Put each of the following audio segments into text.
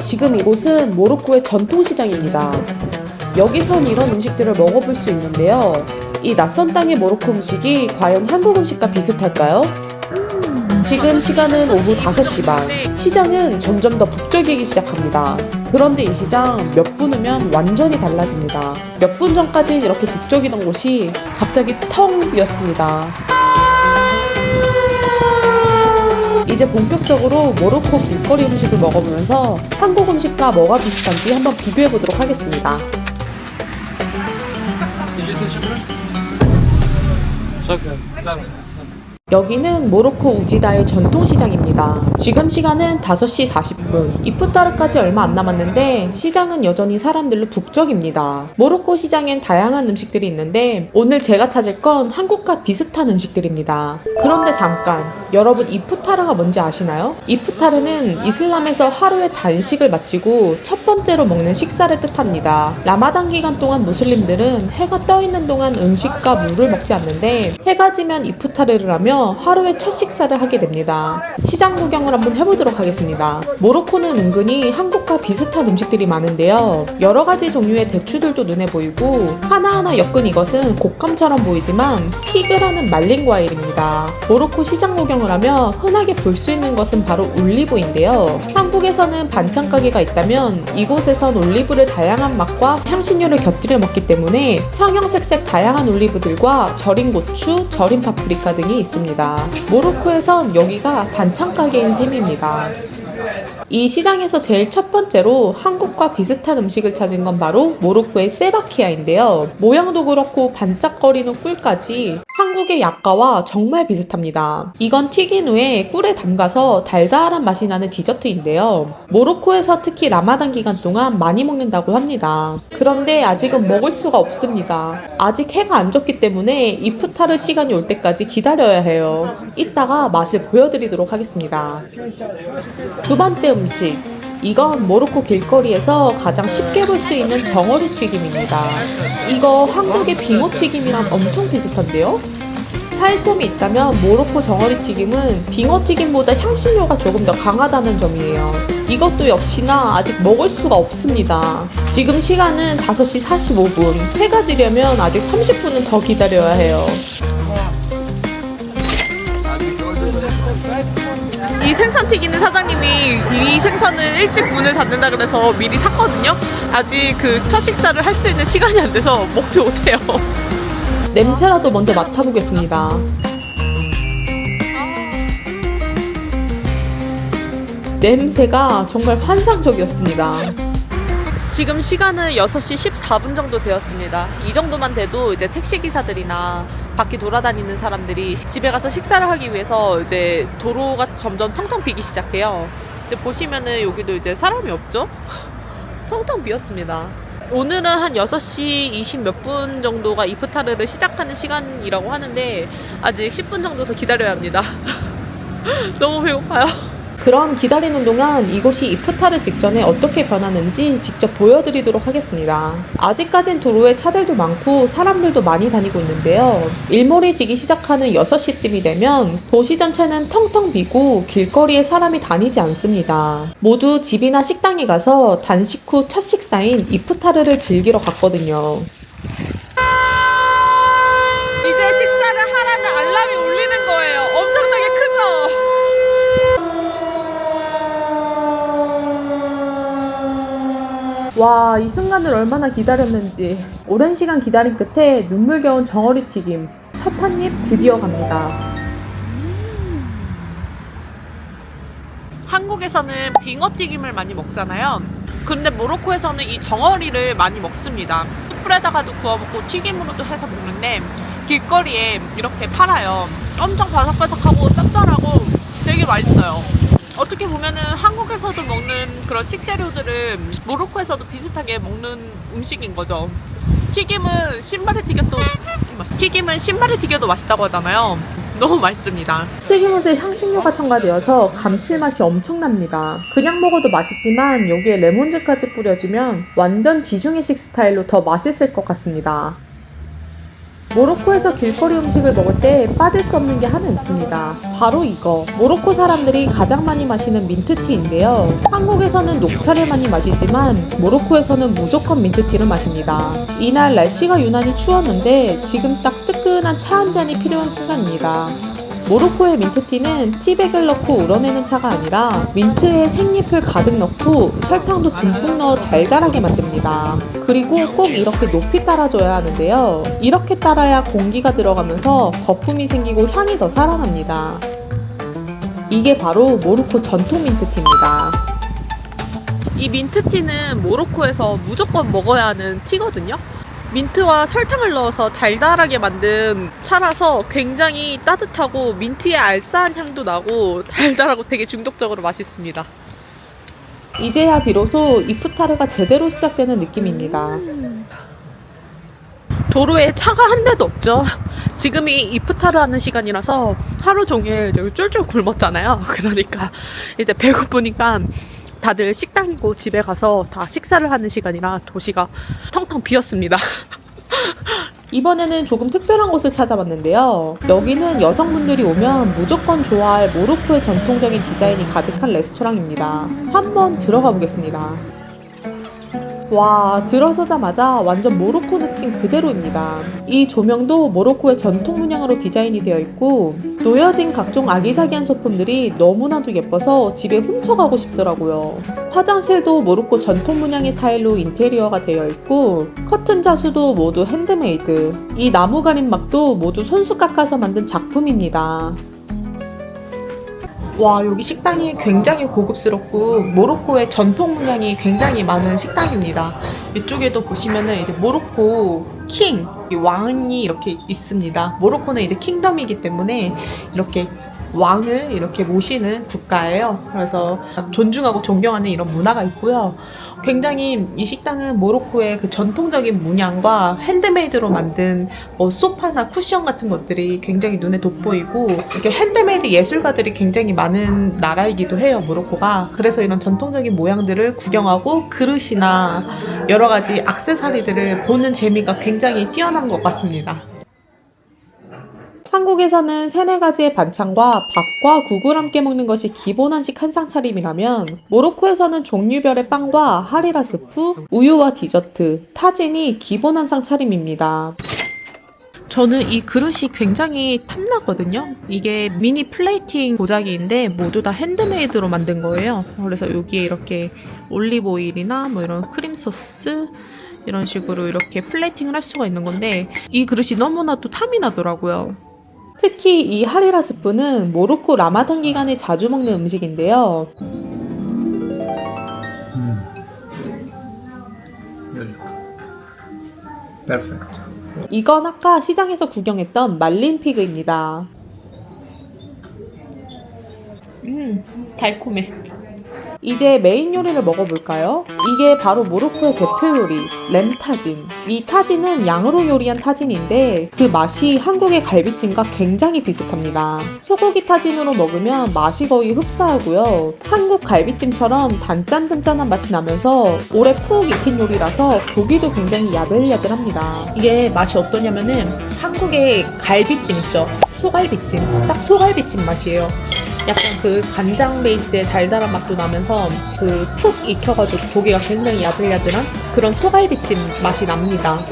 지금 이곳은 모로코의 전통시장입니다. 여기선 이런 음식들을 먹어볼 수 있는데요. 이 낯선 땅의 모로코 음식이 과연 한국 음식과 비슷할까요? 지금 시간은 오후 5시 반. 시장은 점점 더 북적이기 시작합니다. 그런데 이 시장 몇 분 후면 완전히 달라집니다. 몇 분 전까지 이렇게 북적이던 곳이 갑자기 텅 비었습니다. 이제 본격적으로 모로코 길거리 음식을 먹어보면서 한국 음식과 뭐가 비슷한지 한번 비교해 보도록 하겠습니다. 여기는 모로코 우지다의 전통시장입니다. 지금 시간은 5시 40분. 이프타르까지 얼마 안 남았는데 시장은 여전히 사람들로 북적입니다. 모로코 시장엔 다양한 음식들이 있는데 오늘 제가 찾을 건 한국과 비슷한 음식들입니다. 그런데 잠깐, 여러분 이프타르가 뭔지 아시나요? 이프타르는 이슬람에서 하루의 단식을 마치고 첫 번째로 먹는 식사를 뜻합니다. 라마단 기간 동안 무슬림들은 해가 떠 있는 동안 음식과 물을 먹지 않는데 해가 지면 이프타르를 하며 하루의 첫 식사를 하게 됩니다. 시장 구경을 한번 해보도록 하겠습니다. 모로코는 은근히 한국과 비슷한 음식들이 많은데요. 여러 가지 종류의 대추들도 눈에 보이고 하나하나 엮은 이것은 곶감처럼 보이지만 피그라는 말린 과일입니다. 모로코 시장 구경을 하며 흔하게 볼 수 있는 것은 바로 올리브인데요. 한국에서는 반찬 가게가 있다면 이곳에선 올리브를 다양한 맛과 향신료를 곁들여 먹기 때문에 형형색색 다양한 올리브들과 절인 고추, 절인 파프리카 등이 있습니다. 모로코에선 여기가 반찬 가게인 셈입니다. 이 시장에서 제일 첫 번째로 한국과 비슷한 음식을 찾은 건 바로 모로코의 세바키아인데요. 모양도 그렇고 반짝거리는 꿀까지 한국의 약과와 정말 비슷합니다. 이건 튀긴 후에 꿀에 담가서 달달한 맛이 나는 디저트인데요. 모로코에서 특히 라마단 기간 동안 많이 먹는다고 합니다. 그런데 아직은 먹을 수가 없습니다. 아직 해가 안 졌기 때문에 이프타르 시간이 올 때까지 기다려야 해요. 이따가 맛을 보여드리도록 하겠습니다. 두 번째 음식. 이건 모로코 길거리에서 가장 쉽게 볼 수 있는 정어리 튀김입니다. 이거 한국의 빙어 튀김이랑 엄청 비슷한데요? 차이점이 있다면 모로코 정어리 튀김은 빙어 튀김보다 향신료가 조금 더 강하다는 점이에요. 이것도 역시나 아직 먹을 수가 없습니다. 지금 시간은 5시 45분. 해가 지려면 아직 30분은 더 기다려야 해요. 이 생선 튀기는 사장님이 이 생선은 일찍 문을 닫는다 그래서 미리 샀거든요. 아직 그 첫 식사를 할 수 있는 시간이 안 돼서 먹지 못해요. 냄새라도 먼저 맡아보겠습니다. 냄새가 정말 환상적이었습니다. 지금 시간은 6시 14분 정도 되었습니다. 이 정도만 돼도 이제 택시 기사들이나 밖에 돌아다니는 사람들이 집에 가서 식사를 하기 위해서 이제 도로가 점점 텅텅 비기 시작해요. 근데 보시면은 여기도 이제 사람이 없죠? 텅텅 비었습니다. 오늘은 한 6시 20 몇 분 정도가 이프타르를 시작하는 시간이라고 하는데 아직 10분 정도 더 기다려야 합니다. 너무 배고파요. 그런 기다리는 동안 이곳이 이프타르 직전에 어떻게 변하는지 직접 보여드리도록 하겠습니다. 아직까진 도로에 차들도 많고 사람들도 많이 다니고 있는데요. 일몰이 지기 시작하는 6시쯤이 되면 도시 전체는 텅텅 비고 길거리에 사람이 다니지 않습니다. 모두 집이나 식당에 가서 단식 후 첫 식사인 이프타르를 즐기러 갔거든요. 이제 식사를 하라는 알람이 울리는 거예요. 엄청나게 크죠? 와, 이 순간을 얼마나 기다렸는지. 오랜 시간 기다린 끝에 눈물겨운 정어리 튀김. 첫 한 입 드디어 갑니다. 한국에서는 빙어 튀김을 많이 먹잖아요. 근데 모로코에서는 이 정어리를 많이 먹습니다. 숯불에다가도 구워 먹고 튀김으로도 해서 먹는데 길거리에 이렇게 팔아요. 엄청 바삭바삭하고 짭짤하고 되게 맛있어요. 어떻게 보면은 한국에서도 먹는 그런 식재료들을 모로코에서도 비슷하게 먹는 음식인 거죠. 튀김은 신발에 튀겨도 튀김은 신발에 튀겨도 맛있다고 하잖아요. 너무 맛있습니다. 튀김옷에 향신료가 첨가되어서 감칠맛이 엄청납니다. 그냥 먹어도 맛있지만 여기에 레몬즙까지 뿌려주면 완전 지중해식 스타일로 더 맛있을 것 같습니다. 모로코에서 길거리 음식을 먹을 때 빠질 수 없는 게 하나 있습니다. 바로 이거. 모로코 사람들이 가장 많이 마시는 민트티인데요. 한국에서는 녹차를 많이 마시지만 모로코에서는 무조건 민트티를 마십니다. 이날 날씨가 유난히 추웠는데 지금 딱 뜨끈한 차 한 잔이 필요한 순간입니다. 모로코의 민트티는 티백을 넣고 우러내는 차가 아니라 민트에 생잎을 가득 넣고 설탕도 듬뿍 넣어 달달하게 만듭니다. 그리고 꼭 이렇게 높이 따라줘야 하는데요. 이렇게 따라야 공기가 들어가면서 거품이 생기고 향이 더 살아납니다. 이게 바로 모로코 전통 민트티입니다. 이 민트티는 모로코에서 무조건 먹어야 하는 티거든요. 민트와 설탕을 넣어서 달달하게 만든 차라서 굉장히 따뜻하고 민트의 알싸한 향도 나고 달달하고 되게 중독적으로 맛있습니다. 이제야 비로소 이프타르가 제대로 시작되는 느낌입니다. 도로에 차가 한 대도 없죠. 지금이 이프타르 하는 시간이라서 하루 종일 쫄쫄 굶었잖아요. 그러니까 이제 배고프니까 다들 식당이고 집에 가서 다 식사를 하는 시간이라 도시가 텅텅 비었습니다. 이번에는 조금 특별한 곳을 찾아봤는데요. 여기는 여성분들이 오면 무조건 좋아할 모로코의 전통적인 디자인이 가득한 레스토랑입니다. 한번 들어가 보겠습니다. 와, 들어서자마자 완전 모로코 느낌 그대로입니다. 이 조명도 모로코의 전통 문양으로 디자인이 되어 있고, 놓여진 각종 아기자기한 소품들이 너무나도 예뻐서 집에 훔쳐가고 싶더라고요. 화장실도 모로코 전통 문양의 타일로 인테리어가 되어 있고, 커튼 자수도 모두 핸드메이드. 이 나무 가림막도 모두 손수 깎아서 만든 작품입니다. 와, 여기 식당이 굉장히 고급스럽고 모로코의 전통 문양이 굉장히 많은 식당입니다. 이쪽에도 보시면은 이제 모로코 킹, 이 왕이 이렇게 있습니다. 모로코는 이제 킹덤이기 때문에 이렇게 왕을 이렇게 모시는 국가예요. 그래서 존중하고 존경하는 이런 문화가 있고요. 굉장히 이 식당은 모로코의 그 전통적인 문양과 핸드메이드로 만든 뭐 소파나 쿠션 같은 것들이 굉장히 눈에 돋보이고 이렇게 핸드메이드 예술가들이 굉장히 많은 나라이기도 해요 모로코가 그래서 이런 전통적인 모양들을 구경하고 그릇이나 여러 가지 악세사리들을 보는 재미가 굉장히 뛰어난 것 같습니다. 한국에서는 세네 가지의 반찬과 밥과 국을 함께 먹는 것이 기본 한식 한상 차림이라면 모로코에서는 종류별의 빵과 하리라 스프, 우유와 디저트, 타진이 기본 한상 차림입니다. 저는 이 그릇이 굉장히 탐나거든요. 이게 미니 플레이팅 도자기인데 모두 다 핸드메이드로 만든 거예요. 그래서 여기에 이렇게 올리브 오일이나 뭐 이런 크림 소스 이런 식으로 이렇게 플레이팅을 할 수가 있는 건데 이 그릇이 너무나도 탐이 나더라고요. 특히 이 하리라 스프는 모로코 라마단 기간에 자주 먹는 음식인데요. Good. Perfect. 이건 아까 시장에서 구경했던 말린 피그입니다. 음, 달콤해. 이제 메인 요리를 먹어볼까요? 이게 바로 모로코의 대표 요리, 램타진. 이 타진은 양으로 요리한 타진인데 그 맛이 한국의 갈비찜과 굉장히 비슷합니다. 소고기 타진으로 먹으면 맛이 거의 흡사하고요. 한국 갈비찜처럼 단짠단짠한 맛이 나면서 오래 푹 익힌 요리라서 고기도 굉장히 야들야들합니다. 이게 맛이 어떠냐면은 한국의 갈비찜 있죠? 소갈비찜. 딱 소갈비찜 맛이에요. 약간 그 간장 베이스의 달달한 맛도 나면서 그 푹 익혀가지고 고기가 굉장히 야들야들한 그런 소갈비찜 맛이 납니다.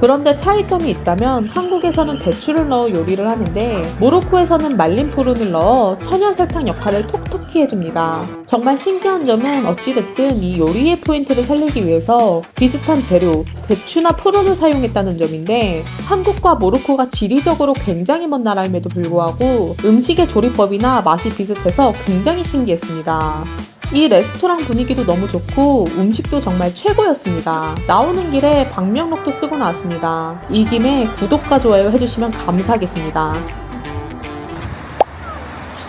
그런데 차이점이 있다면 한국에서는 대추를 넣어 요리를 하는데 모로코에서는 말린 푸른을 넣어 천연 설탕 역할을 톡톡히 해줍니다. 정말 신기한 점은 어찌됐든 이 요리의 포인트를 살리기 위해서 비슷한 재료, 대추나 푸른을 사용했다는 점인데 한국과 모로코가 지리적으로 굉장히 먼 나라임에도 불구하고 음식의 조리법이나 맛이 비슷해서 굉장히 신기했습니다. 이 레스토랑 분위기도 너무 좋고 음식도 정말 최고였습니다. 나오는 길에 방명록도 쓰고 나왔습니다. 이 김에 구독과 좋아요 해주시면 감사하겠습니다.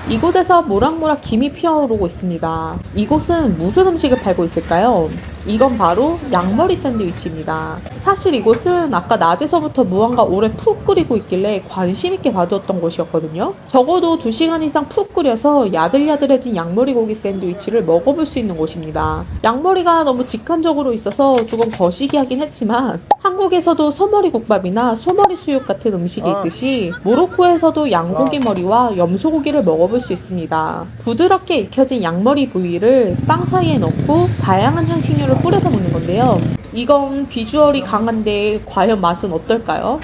이곳에서 모락모락 김이 피어오르고 있습니다. 이곳은 무슨 음식을 팔고 있을까요? 이건 바로 양머리 샌드위치입니다. 사실 이곳은 아까 낮에서부터 무언가 오래 푹 끓이고 있길래 관심 있게 봐두었던 곳이었거든요. 적어도 2시간 이상 푹 끓여서 야들야들해진 양머리 고기 샌드위치를 먹어볼 수 있는 곳입니다. 양머리가 너무 직관적으로 있어서 조금 거시기 하긴 했지만 한국에서도 소머리 국밥이나 소머리 수육 같은 음식이 있듯이 모로코에서도 양고기 머리와 염소고기를 먹어볼 수 있습니다. 부드럽게 익혀진 양머리 부위를 빵 사이에 넣고 다양한 향신료를 뿌려서 먹는 건데요. 이건 비주얼이 강한데 과연 맛은 어떨까요?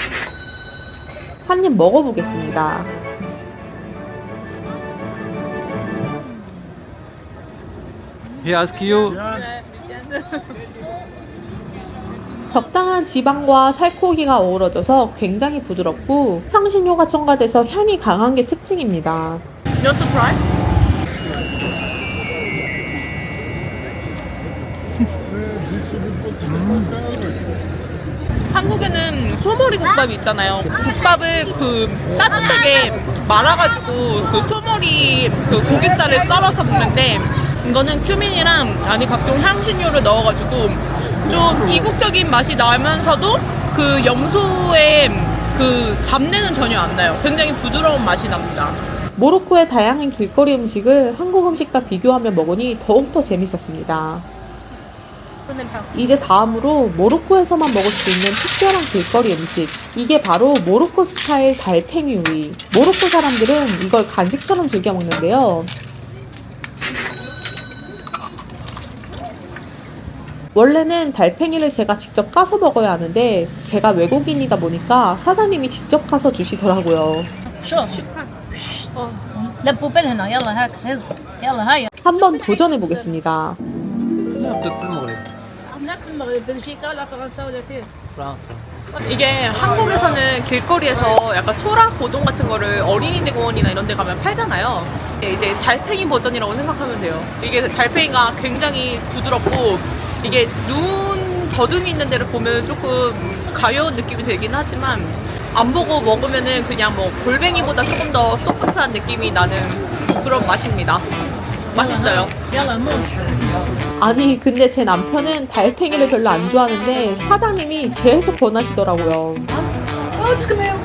한 입 먹어보겠습니다. He asked you 적당한 지방과 살코기가 어우러져서 굉장히 부드럽고 향신료가 첨가돼서 향이 강한 게 특징입니다. You want to try? 한국에는 소머리 국밥이 있잖아요. 국밥을 그 따뜻하게 말아가지고 그 소머리 그 고깃살을 썰어서 먹는데 이거는 큐민이랑 안에 각종 향신료를 넣어가지고 좀 이국적인 맛이 나면서도 그 염소의 그 잡내는 전혀 안 나요. 굉장히 부드러운 맛이 납니다. 모로코의 다양한 길거리 음식을 한국 음식과 비교하며 먹으니 더욱더 재밌었습니다. 이제 다음으로 모로코에서만 먹을 수 있는 특별한 길거리 음식. 이게 바로 모로코 스타일 달팽이 우이. 모로코 사람들은 이걸 간식처럼 즐겨 먹는데요. 원래는 달팽이를 제가 직접 까서 먹어야 하는데 제가 외국인이다 보니까 사장님이 직접 까서 주시더라고요. 한번 도전해 보겠습니다. 네, هناك في المغرب بلجيكا ولا فرنسا ولا فين فرنسا 이게 한국에서는 길거리에서 약간 소라 고동 같은 거를 어린이 대공원이나 이런 데 가면 팔잖아요. 이제 달팽이 버전이라고 생각하면 돼요. 이게 달팽이가 굉장히 부드럽고 이게 눈 더듬이 있는 데를 보면 조금 가벼운 느낌이 들긴 하지만 안 보고 먹으면은 그냥 뭐 골뱅이보다 조금 더 소프트한 느낌이 나는 그런 맛입니다. 맛있어요. يلا موش 아니 근데 제 남편은 달팽이를 별로 안 좋아하는데 사장님이 계속 권하시더라고요. كمان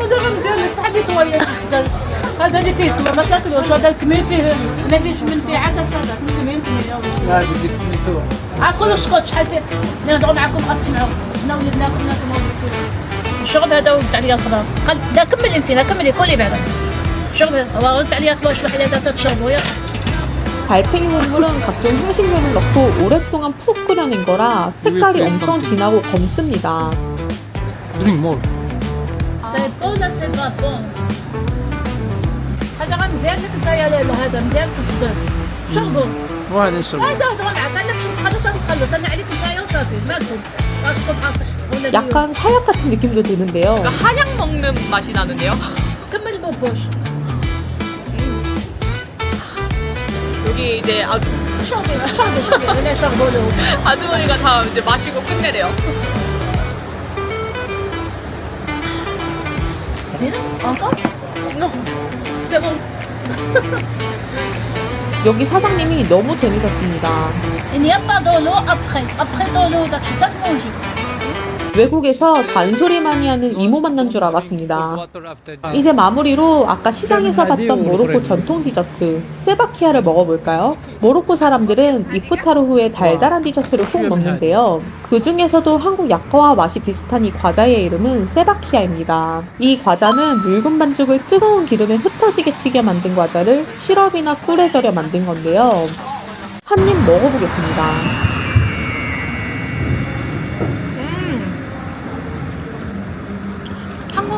هذا مزيان تحدي طويل هذا اللي فيه ما تاكلوش هذا الكمين فيه ما فيش من فيه عسل صدق من كمين فيه اليوم لا بدك في عقلوا سكوت شحال فيه ندعو معكم ما تسمعوا حنا ولدنا كنا الشغل هذا ولد عليا الخضار قال لا كملي انت لا كملي كلي بعدا الشغل هذا ولد عليا الخضار شويه حلال تشربوا يا 달팽이 국물은 각종 향신료를 넣고 오랫동안 푹 끓여낸 거라 색깔이 엄청 진하고 검습니다. drink more سي بون لا سي با بون هذا غير مزيان لك انت يا لالا هذا مزيان تصدر شربوا واحد نشرب هذا هو معك انا باش نتخلص انا نتخلص انا عليك انت يا وصافي مالكم راسكم حاصح ولا ديو. 약간 사약 같은 느낌도 드는데요. 그러니까 한약 먹는 맛이 나는데요. كمل بوبوش 여기 이제 아, 추억이에요, 추억이, 추억이. 옛날 아주머니가 다 이제 마시고 끝내래요. 세븐. 여기 사장님이 너무 재밌었습니다. 외국에서 잔소리 많이 하는 이모 만난 줄 알았습니다. 이제 마무리로 아까 시장에서 봤던 모로코 전통 디저트 세바키아를 먹어볼까요? 모로코 사람들은 이프타르 후에 달달한 디저트를 꼭 먹는데요. 그 중에서도 한국 약과와 맛이 비슷한 이 과자의 이름은 세바키아입니다. 이 과자는 묽은 반죽을 뜨거운 기름에 흩어지게 튀겨 만든 과자를 시럽이나 꿀에 절여 만든 건데요. 한 입 먹어보겠습니다.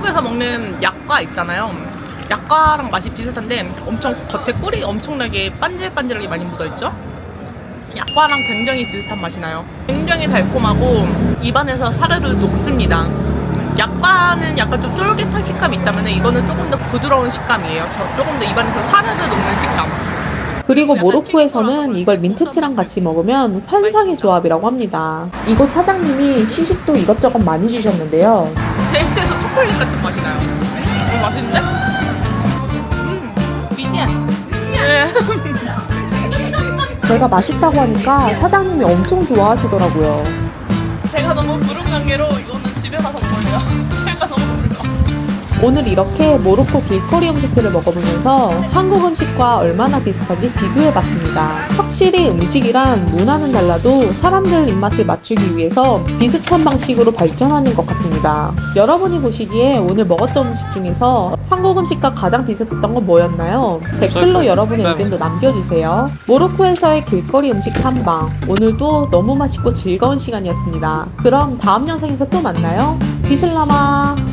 한국에서 먹는 약과 있잖아요. 약과랑 맛이 비슷한데 엄청 겉에 꿀이 엄청나게 반질반질하게 많이 묻어있죠? 약과랑 굉장히 비슷한 맛이 나요. 굉장히 달콤하고 입안에서 사르르 녹습니다. 약과는 약간 좀 쫄깃한 식감이 있다면 이거는 조금 더 부드러운 식감이에요. 저- 조금 더 입안에서 사르르 녹는 식감. 그리고 모로코에서는 이걸 민트티랑 같이 먹으면 환상의 조합이라고 합니다. 이곳 사장님이 시식도 이것저것 많이 주셨는데요. 데이트에서 초콜릿 같은 맛이 나요. 어, 맛있는데? 음, 미지야. 네. 제가 맛있다고 하니까 사장님이 엄청 좋아하시더라고요. 배가 너무 부른 관계로 이거는 집에 가서 먹을래요. 오늘 이렇게 모로코 길거리 음식들을 먹어보면서 한국 음식과 얼마나 비슷한지 비교해봤습니다. 확실히 음식이란 문화는 달라도 사람들 입맛을 맞추기 위해서 비슷한 방식으로 발전하는 것 같습니다. 여러분이 보시기에 오늘 먹었던 음식 중에서 한국 음식과 가장 비슷했던 건 뭐였나요? 댓글로 여러분의 의견도 남겨주세요. 모로코에서의 길거리 음식 탐방. 오늘도 너무 맛있고 즐거운 시간이었습니다. 그럼 다음 영상에서 또 만나요. 비슬라마!